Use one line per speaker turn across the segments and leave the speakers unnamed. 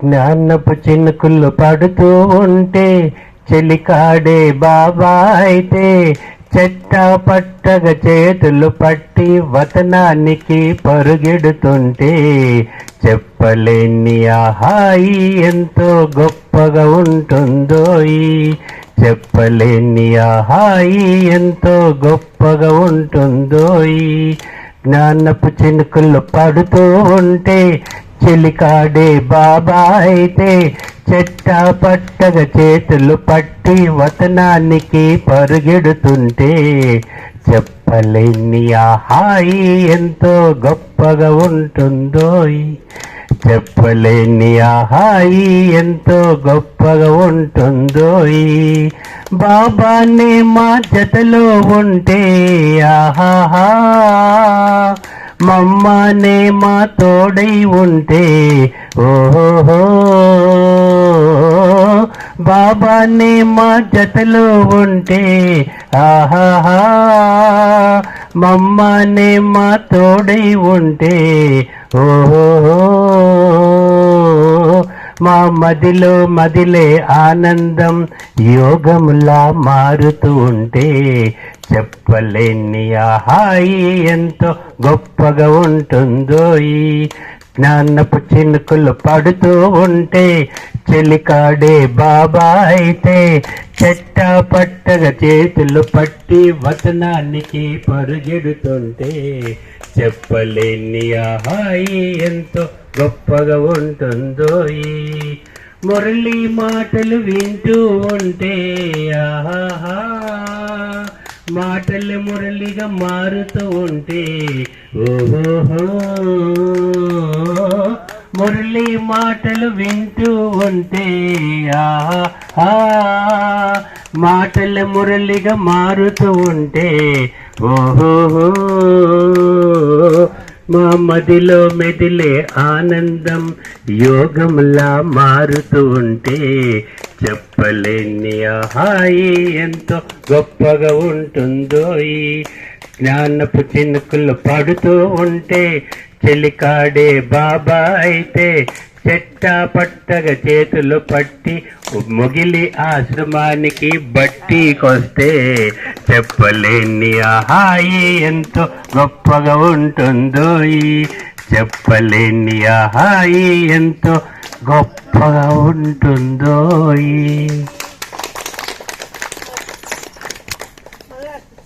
జ్ఞానపు చినుకులు పడుతూ ఉంటే చెలికాడే బాబా అయితే చెట్ట పట్టగ చేతులు పట్టి వతనానికి పరుగెడుతుంటే చెప్పలేని ఆహాయి ఎంతో గొప్పగా ఉంటుందో చెప్పలేని ఆహాయి ఎంతో గొప్పగా ఉంటుందో జ్ఞానపు చినుకులు పడుతూ ఉంటే చెలికాడే బాబా అయితే చెట్ట పట్టగ చేతులు పట్టి వతనానికి పరుగెడుతుంటే చెప్పలేని ఆ హాయి ఎంతో గొప్పగా ఉంటుందో చెప్పలేని ఆ హాయి ఎంతో గొప్పగా ఉంటుందో ఈ బాబానే మా జతలో ఉంటే ఆహాహా. మమ్మనే మా తోడై ఉంటే ఓహో బాబానే మా జతలో ఉంటే ఆహాహా మమ్మనే మా తోడై ఉంటే ఓహో మా మదిలో మదిలే ఆనందం యోగములా మారుతూ ఉంటే చెప్పలేని ఆ హాయి ఎంతో గొప్పగా ఉంటుందో ఈ జ్ఞానపు చినుకులు పడుతూ ఉంటే చెలికాడే బాబా అయితే చెట్ట పట్టగా చేతులు పట్టి వతనానికి పరుగెడుతుంటే చెప్పలేని ఆ హాయి ఎంతో గొప్పగా ఉంటుందో ఈ మురళి మాటలు వింటూ ఉంటే ఆహా మాటలు మురళిగా మారుతూ ఉంటే ఓహో మురళి మాటలు వింటూ ఉంటే ఆహా మాటలు మురళిగా మారుతూ ఉంటే ఓహో మా మదిలో మెదిలే ఆనందం యోగంలా మారుతూ ఉంటే చెప్పలేని ఆ హాయి ఎంతో గొప్పగా ఉంటుందో ఈ జ్ఞానపు చినుకులు పడుతూ ఉంటే చెలికాడే బాబా అయితే చెట్ట పట్టగ చేతులు పట్టి ముగిలి ఆశ్రమానికి బట్టికొస్తే చెప్పలేని ఆ హాయి ఎంతో గొప్పగా ఉంటుందో ఈ చెప్పలేని ఆ హాయి ఎంతో గొప్పగా ఉంటుందో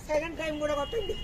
సెకండ్ టైం కూడా కొట్టండి.